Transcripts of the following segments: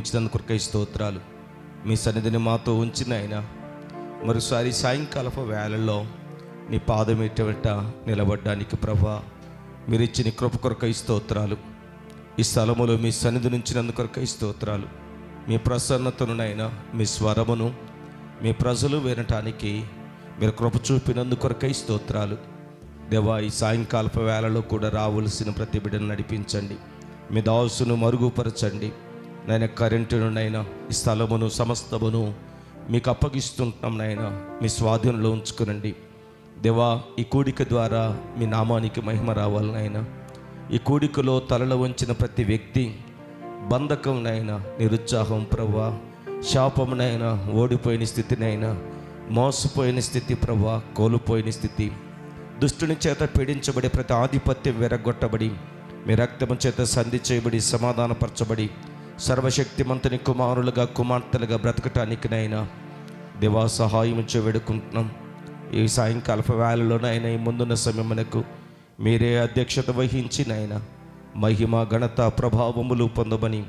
కొరకై స్తోత్రాలు. మీ సన్నిధిని మాతో ఉంచిన ఆయన మరోసారి సాయంకాలపు వేళల్లో నీ పాదమేట వెంట నిలబడ్డానికి ప్రభా మీరు ఇచ్చిన కృప కొరకై స్తోత్రాలు. ఈ స్థలములో మీ సన్నిధి నుంచినందుకు కొరకై స్తోత్రాలు. మీ ప్రసన్నతనునైనా మీ స్వరమును మీ ప్రజలు వినటానికి మీరు కృప చూపినందు కొరకై స్తోత్రాలు. దేవా ఈ సాయంకాలపు వేళలో కూడా రావలసిన ప్రతి బిడ్డను నడిపించండి. మీ దాసును మరుగుపరచండి. నాయన కరెంటును నైనా ఈ స్థలమును సమస్తమును మీకు అప్పగిస్తుంటాం నాయన. మీ స్వాధీనంలో ఉంచుకునండి. దేవా ఈ కూడిక ద్వారా మీ నామానికి మహిమ రావాలి నాయన. ఈ కూడికలో తలలో వంచిన ప్రతి వ్యక్తి బంధకంనైనా నిరుత్సాహం ప్రభా శాపమునైనా ఓడిపోయిన స్థితినైనా మోసపోయిన స్థితి ప్రభా కోల్పోయిన స్థితి. దుష్టుని చేత పీడించబడి ప్రతి ఆధిపత్యం వెరగొట్టబడి మీ రక్తము చేత సంధి చేయబడి సమాధానపరచబడి సర్వశక్తిమంతుని కుమారులుగా కుమార్తెలుగా బ్రతకటానికినైనా దేవా సహాయం ఇచ్చి వేడుకుంటున్నాం. ఈ సాయంకాలపు వేళలోనైనా ఈ ముందున్న సమయమునకు మీరే అధ్యక్షత వహించినైనా మహిమ ఘనత ప్రభావములు పొందమని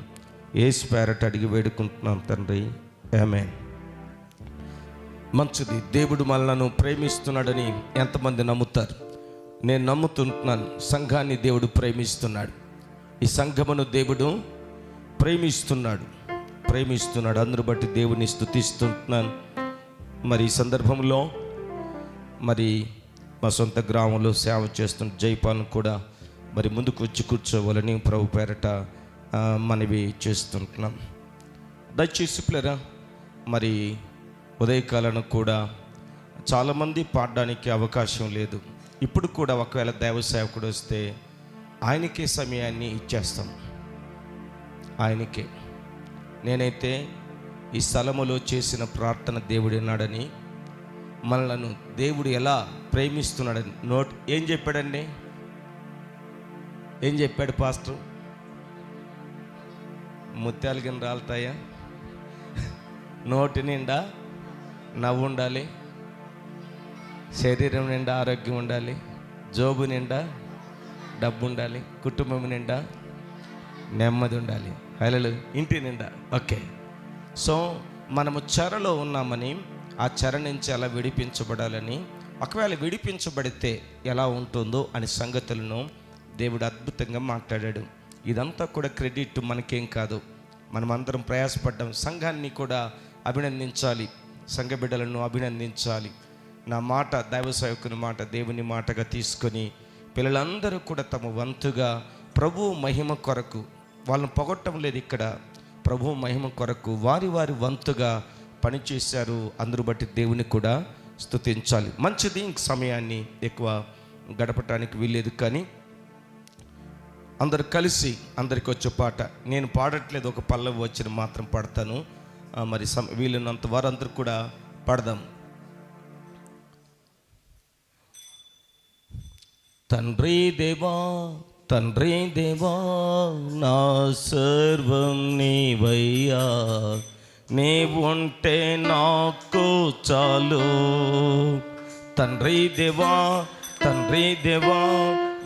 ఏసు పేరట అడిగి వేడుకుంటున్నాం తండ్రి. ఆమెన్. మంచిది దేవుడు మనలను ప్రేమిస్తున్నాడని ఎంతమంది నమ్ముతారు? నేను నమ్ముతుంటున్నాను సంఘాన్ని దేవుడు ప్రేమిస్తున్నాడు. ఈ సంఘమును దేవుడు ప్రేమిస్తున్నాడు. ప్రేమిస్తున్నాడు. అందరు బట్టి దేవుని స్థుతిస్తున్నాను మరి ఈ సందర్భంలో మరి మా సొంత గ్రామంలో సేవ చేస్తున్న జైపాలను కూడా మరి ముందుకు వచ్చి కూర్చోవాలని ప్రభు పేరట మనవి చేస్తుంటున్నాం. దయచేసి పిల్లరా మరి ఉదయకాలను కూడా చాలామంది పాడడానికి అవకాశం లేదు. ఇప్పుడు కూడా ఒకవేళ దైవ సేవకుడు వస్తే ఆయనకే సమయాన్ని ఇచ్చేస్తాం. ఆయనకే. నేనైతే ఈ స్థలములో చేసిన ప్రార్థన దేవుడు ఉన్నాడని మనలను దేవుడు ఎలా ప్రేమిస్తున్నాడని. నోట్ ఏం చెప్పాడండి? ఏం చెప్పాడు పాస్టర్? ముత్యాలు కింద రాలుతాయా? నోటి నిండా నవ్వు ఉండాలి శరీరం నిండా ఆరోగ్యం ఉండాలి జోబు నిండా డబ్బు ఉండాలి కుటుంబం నిండా నెమ్మది ఉండాలి. హలో ఇంటి నిండా. ఓకే. సో మనము చెరలో ఉన్నామని ఆ చెర నుంచి ఎలా విడిపించబడాలని ఒకవేళ విడిపించబడితే ఎలా ఉంటుందో అనే సంగతులను దేవుడు అద్భుతంగా మాట్లాడాడు. ఇదంతా కూడా క్రెడిట్ మనకేం కాదు. మనమందరం ప్రయాసపడ్డాం. సంఘాన్ని కూడా అభినందించాలి. సంఘ బిడ్డలను అభినందించాలి. నా మాట దైవ సేవకుని మాట దేవుని మాటగా తీసుకొని పిల్లలందరూ కూడా తమ వంతుగా ప్రభు మహిమ కొరకు వాళ్ళని పొగట్టం లేదు ఇక్కడ. ప్రభు మహిమ కొరకు వారి వారి వంతుగా పనిచేశారు. అందరూ బట్టి దేవుని కూడా స్తుతించాలి. మంచిది ఇంక సమయాన్ని ఎక్కువ గడపటానికి వీల్లేదు కానీ అందరు కలిసి అందరికి వచ్చే పాట. నేను పాడట్లేదు ఒక పల్లవి వచ్చిన మాత్రం పాడతాను. మరి సమ వీలున్నంత వారందరూ కూడా పాడదాం. తండ్రి దేవా తండ్రి దేవా నా సర్వం నీవయ్యా నీవుంటే నాకు చాలు తండ్రి దేవా తండ్రి దేవా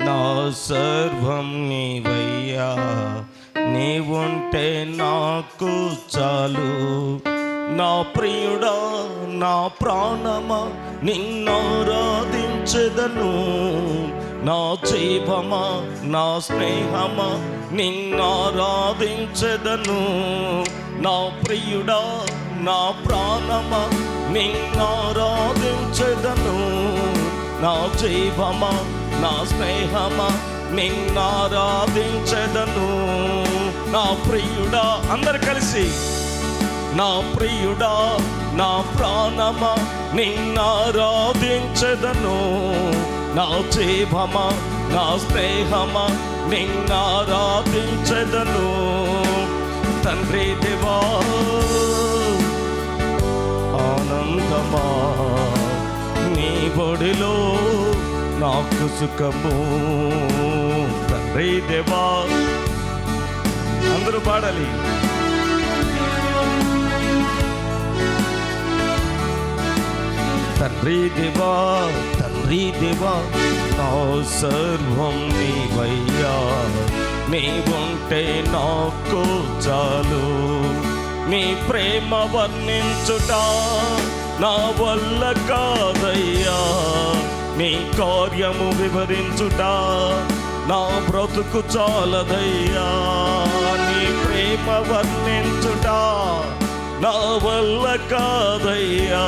నా సర్వం నీవయ్యా నీవుంటే నాకు చాలు నా ప్రియుడా నా ప్రాణమా నిన్నారాధించదను నా జీవమా నా స్నేహమా నిన్నారాధించదను నా ప్రియుడా నా ప్రాణమా నిన్నారాధించదను నా జీవమా నా స్నేహమా నిన్నారాధించదను నా ప్రియుడా అందరు కలిసి. నా ప్రియుడా నా ప్రాణమా నిన్నారాధించదను నా జీవమా నా స్నేహమా నిన్నారాధించదను తండ్రి దేవా ఆనందమా నీ బొడిలో నాకు సుఖము. తండ్రి దేవా అందరూ పాడాలి. తండ్రి దేవా తండ్రి దేవా నా సర్వం నీవయ్యా. నీ ఉంటే నాకు చాలు. నీ ప్రేమ వర్ణించుట నా వల్ల కాదయ్యా. నీ కార్యము వివరించుట నా బ్రతుకు చాలదయ్యా. నీ ప్రేమ వర్ణించుట నా వల్ల కాదయ్యా.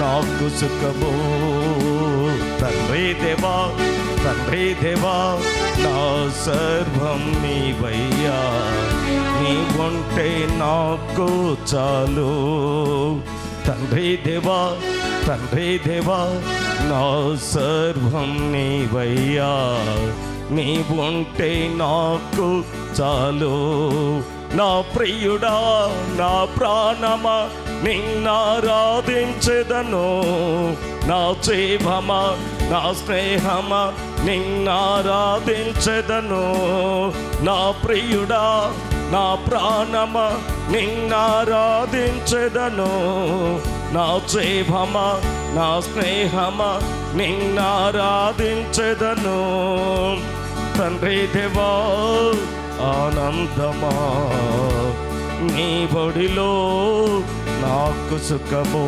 నాకు సుఖము. తండ్రి దేవా తండ్రి దేవా నా సర్వం నీవయ్యా. నీ ఉంటే నాకు చాలు. తండ్రి దేవా తండ్రి దేవా నా సర్వం నీవయ్యా. నీ ఉంటే నాకు చాలు. నా ప్రియుడా నా ప్రాణమా నిన్నారాధించెదను నా జీవమా నా స్నేహమా నిన్నారాధించెదను నా ప్రియుడా నా ప్రాణమా నిన్నారాధించెదను నా జీవమా నా స్నేహమా నిన్నారాధించెదను తండ్రి దేవా ఆనందమా నీ బడిలో నాకు సుఖము.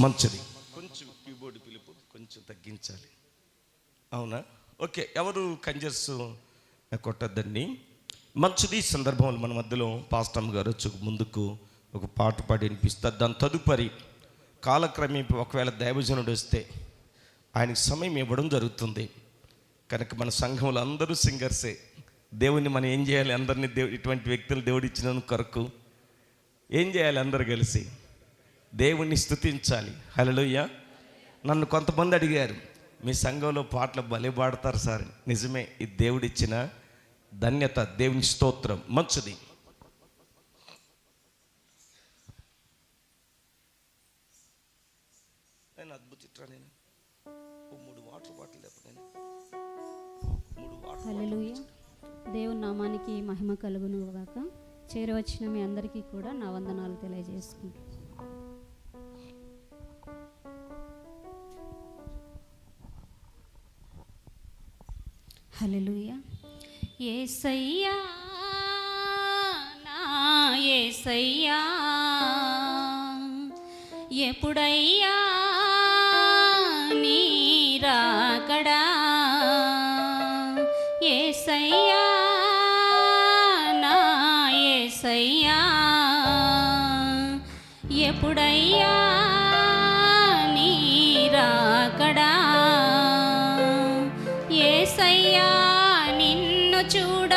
మంచిది. కొంచెం కీబోర్డ్ పిలుపు కొంచెం తగ్గించాలి. అవునా? ఓకే ఎవరు కంజర్స్ కొట్టద్దండి. మంచిది ఈ సందర్భంలో మన మధ్యలో పాస్టమ్ గారు వచ్చి ముందుకు ఒక పాట పాడి వినిపిస్తారు. దాని తదుపరి కాలక్రమేపీ ఒకవేళ దైవజనుడు వస్తే ఆయనకి సమయం ఇవ్వడం జరుగుతుంది. కనుక మన సంఘంలో అందరూ సింగర్సే. దేవుణ్ణి మనం ఏం చేయాలి? అందరినీ దేవు ఇటువంటి వ్యక్తులు దేవుడు ఇచ్చిన కొరకు ఏం చేయాలి అందరు కలిసి? దేవుణ్ణి స్తుతించాలి. హలోయ్య నన్ను కొంతమంది అడిగారు మీ సంఘంలో పాటలు భలే పాడతారు సార్. నిజమే ఇది దేవుడిచ్చిన ధన్యత దేవుని స్తోత్రం మంచిది. నేను మూడు వాటర్ బాటిల్ మూడు వాటర్ హల్లెలూయ. దేవుని నామానికి మహిమ కలుగును గాక. చేరవచ్చిన మీ అందరికీ కూడా నా వందనాలు తెలియజేసుకుంటాను హల్లెలూయ. ఏసయ్యా నా యేసయ్యా ఎప్పుడయ్యా యేసయ్యా నిన్ను చూడ.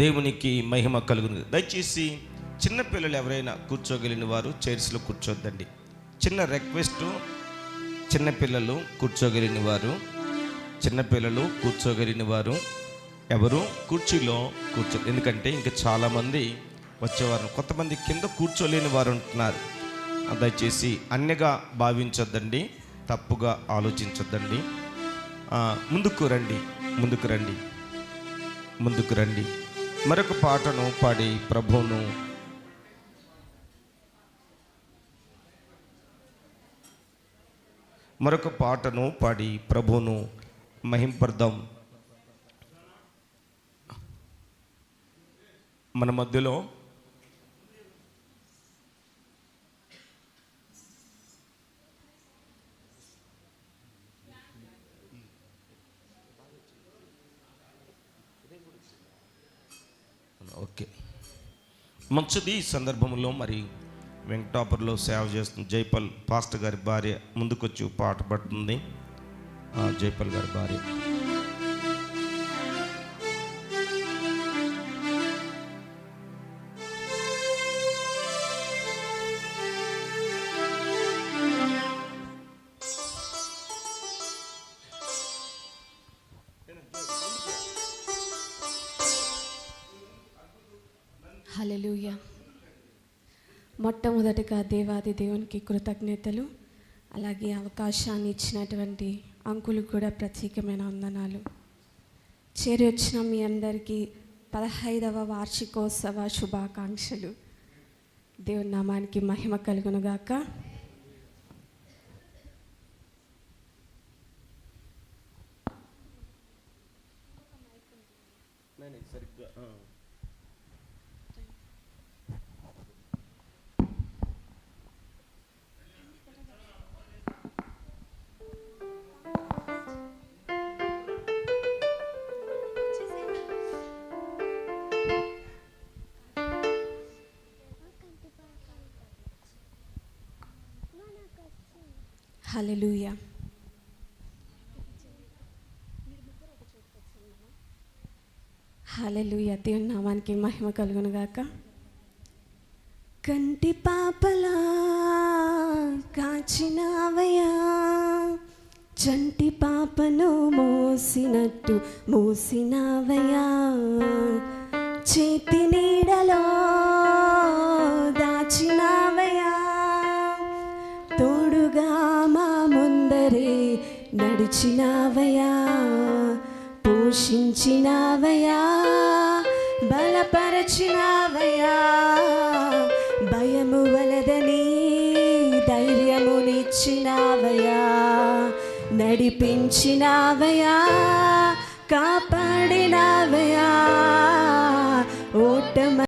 దేవునికి మహిమ కలుగును. దయచేసి చిన్నపిల్లలు ఎవరైనా కూర్చోగలిగిన వారు చైర్స్లో కూర్చోద్దండి. చిన్న రిక్వెస్ట్ చిన్నపిల్లలు కూర్చోగలిగిన వారు చిన్నపిల్లలు కూర్చోగలిగిన వారు ఎవరు కుర్చీలో కూర్చో ఎందుకంటే ఇంకా చాలామంది వచ్చేవారు కొంతమంది కింద కూర్చోలేని వారు ఉంటున్నారు. దయచేసి అన్యగా భావించొద్దండి తప్పుగా ఆలోచించొద్దండి. ముందుకు రండి ముందుకు రండి ముందుకు రండి. మరొక పాటను పాడి ప్రభువును. మరొక పాటను పాడి ప్రభువును మహింపర్దం. మన మధ్యలో ఓకే. మంచిది ఈ సందర్భంలో మరి వెంకటాపురంలో సేవ చేస్తున్న జైపల్ పాస్టర్ గారి భార్య ముందుకొచ్చి పాట పడుతుంది. జైపల్ గారి భార్య. దేవాది దేవునికి కృతజ్ఞతలు. అలాగే అవకాశాన్ని ఇచ్చినటువంటి అంకులు కూడా ప్రత్యేకమైన వందనాలు. చేరి వచ్చిన మీ అందరికీ పదహైదవ వార్షికోత్సవ శుభాకాంక్షలు. దేవుని నామానికి మహిమ కలుగునుగాక. హల్లెలూయ హల్లెలూయ దేవుని నామానికి మహిమ కలుగునుగాక కంటి పాపలా కాచినావయ్యా. చంటి పాపను మోసినట్టు మోసినావయ్యా. చేతిని నడిచినావయ్యా పోషించినావయా బలపరచినావయా భయము వలదని ధైర్యమునిచ్చినావయ్యా నడిపించినావయా కాపాడినావయా ఓటమ